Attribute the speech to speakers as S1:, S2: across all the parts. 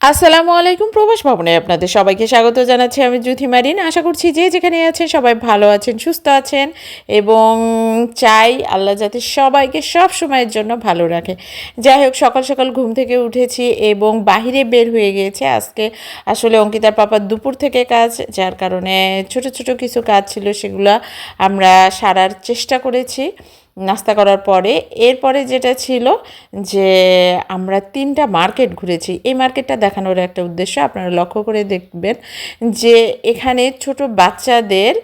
S1: আসসালামু আলাইকুম প্রবাস ভবনে আপনাদের সবাইকে স্বাগত জানাচ্ছি আমি জ্যোতি মারিন। আশা করছি যে যেখানে আছেন সবাই ভালো আছেন, সুস্থ আছেন এবং চাই আল্লাহ যাতে সবাইকে সব সময়ের জন্য ভালো রাখে। যাই হোক, সকাল সকাল ঘুম থেকে উঠেছি এবং বাহিরে বের হয়ে গিয়েছে। আজকে আসলে অঙ্কিতার পাপার দুপুর থেকে কাজ, যার কারণে ছোট ছোট কিছু কাজ ছিল, সেগুলো আমরা সারার চেষ্টা করেছি। নাস্তা করার পরে, এরপরে যেটা ছিল যে আমরা তিনটা মার্কেট ঘুরেছি। এই মার্কেটটা দেখানোর একটা উদ্দেশ্য আপনারা লক্ষ্য করে দেখবেন যে এখানে ছোট বাচ্চাদের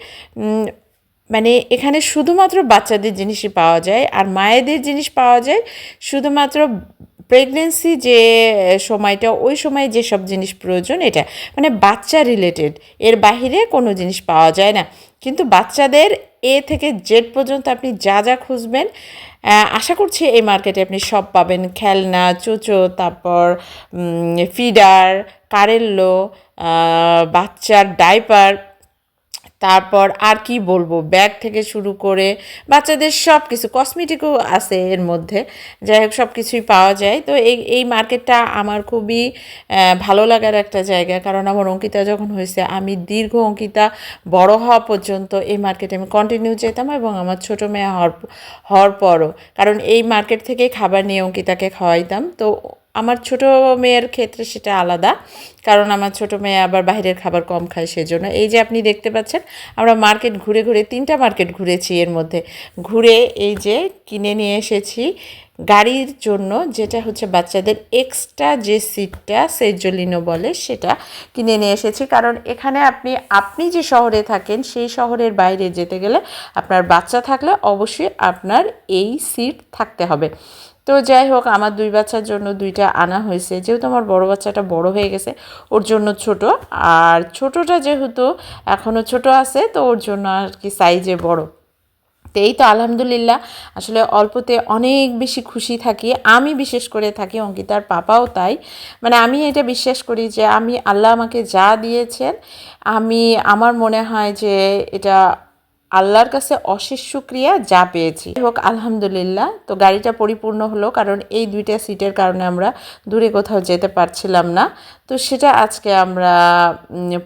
S1: মানে এখানে শুধুমাত্র বাচ্চাদের জিনিসই পাওয়া যায়, আর মায়েদের জিনিস পাওয়া যায় শুধুমাত্র প্রেগনেন্সি যে সময়টা, ওই সময় যেসব জিনিস প্রয়োজন, এটা। মানে বাচ্চা রিলেটেড এর বাহিরে কোনো জিনিস পাওয়া যায় না। কিন্তু বাচ্চাদের এ থেকে জেড পর্যন্ত আপনি যা যা খুঁজবেন আশা করছি এই মার্কেটে আপনি সব পাবেন। খেলনা, চুচো, তারপর ফিডার কারেল্লো বাচ্চার ডাইপার তারপর আর কি বলব, ব্যাগ থেকে শুরু করে বাচ্চাদের সব কিছু কসমেটিকও আছে এর মধ্যে, যাই হোক সব কিছুই পাওয়া যায়। তো এই এই মার্কেটটা আমার খুবই ভালো লাগার একটা জায়গা। কারণ আমার অঙ্কিতা যখন হয়েছে, আমি দীর্ঘ অঙ্কিতা বড় হওয়া পর্যন্ত এই মার্কেটে আমি কন্টিনিউ যেতাম এবং আমার ছোটো মেয়ে হওয়ার হওয়ার পরও। কারণ এই মার্কেট থেকেই খাবার নিয়ে অঙ্কিতাকে খাওয়াইতাম। তো আমার ছোট মেয়ের ক্ষেত্রে সেটা আলাদা, কারণ আমার ছোট মেয়ে আবার বাইরের খাবার কম খায় সেজন্য। এই যে আপনি দেখতে পাচ্ছেন, আমরা মার্কেট ঘুরে ঘুরে তিনটা মার্কেট ঘুরেছি এর মধ্যে। ঘুরে এই যে কিনে নিয়ে এসেছি গাড়ির জন্য, যেটা হচ্ছে বাচ্চাদের এক্সট্রা যে সিটটা সেজলিনো বলে সেটা কিনে নিয়ে এসেছি। কারণ এখানে আপনি আপনি যে শহরে থাকেন, সেই শহরের বাইরে যেতে গেলে আপনার বাচ্চা থাকলে অবশ্যই আপনার এই সিট থাকতে হবে। তো যাই হোক, আমার দুই বাচ্চার জন্য দুইটা আনা হয়েছে। যেহেতু আমার বড় বাচ্চাটা বড় হয়ে গেছে, ওর জন্য ছোট। আর ছোটটা যেহেতু এখনও ছোট আছে, তো ওর জন্য আর কি সাইজে বড়। তো এই তো আলহামদুলিল্লাহ, আসলে অল্পতে অনেক বেশি খুশি থাকি। আমি বিশেষ করে থাকি অঙ্কিতার পাপাও তাই। মানে আমি এটা বিশ্বাস করি যে আমি, আল্লাহ আমাকে যা দিয়েছেন, আমি, আমার মনে হয় যে এটা আল্লাহর কাছে অশেষ সুক্রিয়া যা পেয়েছি। যাই হোক আলহামদুলিল্লাহ তো গাড়িটা পরিপূর্ণ হলো কারণ এই দুইটা সিটের কারণে আমরা দূরে কোথাও যেতে পারছিলাম না। তো সেটা আজকে আমরা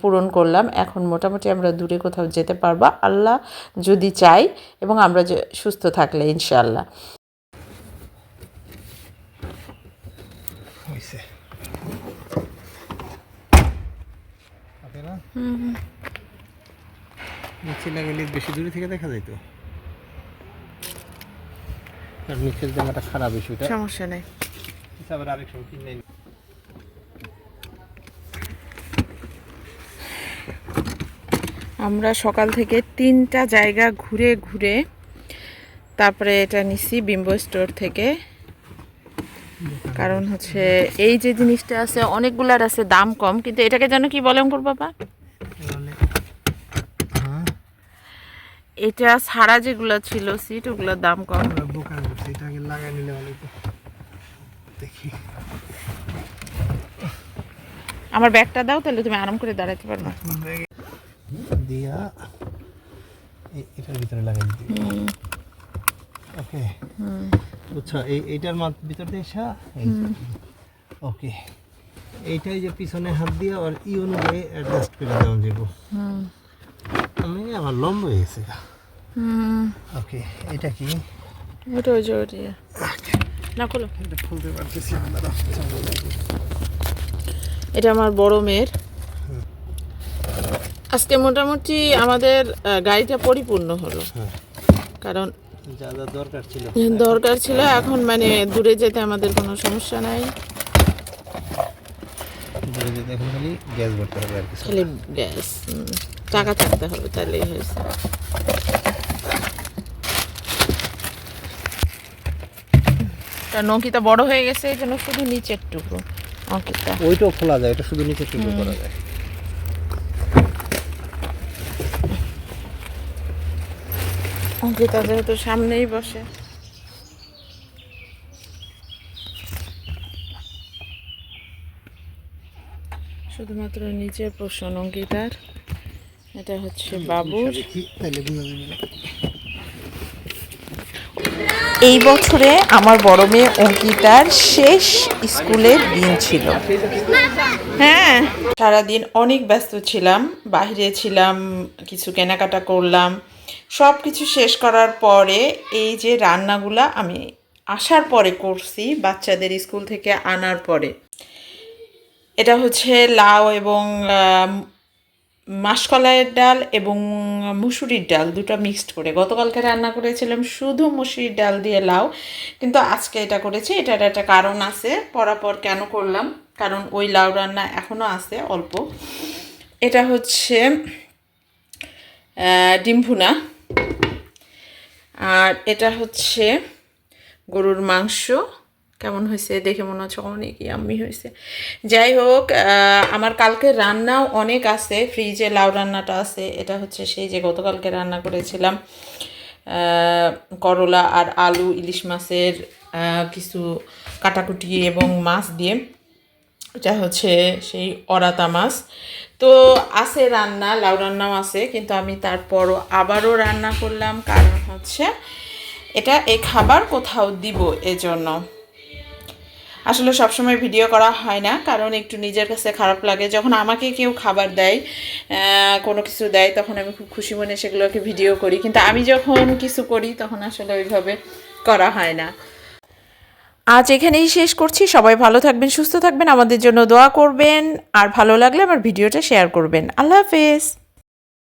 S1: পূরণ করলাম। এখন মোটামুটি আমরা দূরে কোথাও যেতে পারব। আল্লাহ যদি চাই এবং আমরা যে সুস্থ থাকলে ইনশাল্লাহ
S2: ওকে না নিচে লাগাইলে বেশি দূরে থেকে দেখা যায় তো? আর নিচের জায়গাটা খারাপ ইস্যুটা
S1: সমস্যা নেই।
S2: আবার আরেক সময় কিনে নিই।
S1: আমরা সকাল থেকে তিনটা জায়গা ঘুরে ঘুরে তারপরে এটা নিছি বিম্বো স্টোর থেকে। কারণ হচ্ছে এই যে জিনিসটা আছে অনেকগুলার আছে দাম কম। কিন্তু এটাকে যেন কি বলে অঙ্কুর বাবা
S2: তাহলে হ্যাঁ
S1: এটা ছাড়া যেগুলো ছিল সিট ওগুলোর দাম কম।
S2: আমরা বোকা করছি এটা আগে লাগাই নিলে তো দেখি।
S1: আমার ব্যাগটা দাও তাহলে তুমি আরাম করে দাঁড়াতে পারবে।
S2: দিয়া এটার ভিতরে লাগাই দিই ওকে আচ্ছা এই এইটার ভিতর দিয়ে এসা ওকে এইটাই যে পিছনে হাত দিয়ে আর ই অনুযায়ী অ্যাডজাস্ট করে দেওয়া যাব আমি আমার লম্ব হয়ে গেছে? ওকে এটা কি?
S1: ওটা ওই যে ওটা না খোলো।
S2: এটা খুলতে পারতেছি
S1: এটা আমার বড় মেয়ের। আজকে মোটামুটি আমাদের গাড়িটা পরিপূর্ণ হলো। কারণ
S2: যা যা দরকার ছিল।
S1: দরকার ছিল এখন মানে দূরে যেতে আমাদের কোনো সমস্যা নাই।
S2: দূরে যেতে এখন খালি গ্যাস ভরতে হবে আর কিছু
S1: খালি গ্যাস টাকা থাকতে হবে তাহলেই হয়েছে। নৌকিটা বড় হয়ে গেছে এই জন্য শুধু নিচের টুকরো। অঙ্কিতা
S2: ওইটাও খোলা যায় এটা শুধু নিচে টুকরো করা যায়।
S1: অঙ্কিতা যেহেতু সামনেই বসে। শুধুমাত্র নিচের পোষণ অঙ্কিতার এটা হচ্ছে বাবুর। এই বছরে আমার বড় মেয়ে অঙ্কিতার শেষ স্কুলের দিন ছিল। হ্যাঁ। সারাদিন অনেক ব্যস্ত ছিলাম বাইরে ছিলাম কিছু কেনাকাটা করলাম। সব কিছু শেষ করার পরে এই যে রান্নাগুলা আমি আসার পরে করছি বাচ্চাদের স্কুল থেকে আনার পরে। এটা হচ্ছে লাউ এবং মাসকলাইয়ের ডাল এবং মুসুরির ডাল দুটো মিক্সড করে। গতকালকে রান্না করেছিলাম শুধু মুসুরির ডাল দিয়ে লাউ কিন্তু আজকে এটা করেছি। এটার একটা কারণ আছে পরাপর কেন করলাম কারণ ওই লাউ রান্না এখনও আছে অল্প। এটা হচ্ছে আহ, ডিম ভুনা। আর এটা হচ্ছে গরুর মাংস। কেমন হয়েছে, দেখে মনে হচ্ছে অনেক ইয়াম্মি হয়েছে। যাই হোক আমার কালকে রান্নাও অনেক আছে ফ্রিজে লাউ রান্নাটা আছে, এটা হচ্ছে সেই যে গতকালকে রান্না করেছিলাম করলা আর আলু, ইলিশ মাছের কিছু কাটাকুটি এবং মাছ দিয়ে। এটা হচ্ছে সেই অরাতা মাছ। তো আছে রান্না, লাউ রান্নাও আছে, কিন্তু আমি তারপরও আবারও রান্না করলাম, কারণ হচ্ছে এটা এই খাবার কোথাও দিব এজন্য। আসলে সবসময় ভিডিও করা হয় না, কারণ একটু নিজের কাছে খারাপ লাগে। যখন আমাকে কেউ খাবার দেয় কোনো কিছু দেয়, তখন আমি খুব খুশি মনে সেগুলোকে ভিডিও করি। কিন্তু আমি যখন কিছু করি, তখন আসলে ওইভাবে করা হয় না। আজ এখানেই শেষ করছি। সবাই ভালো থাকবেন, সুস্থ থাকবেন। আমাদের জন্য দোয়া করবেন। আর ভালো লাগলে আমার ভিডিওটা শেয়ার করবেন। আল্লাহ হাফেজ।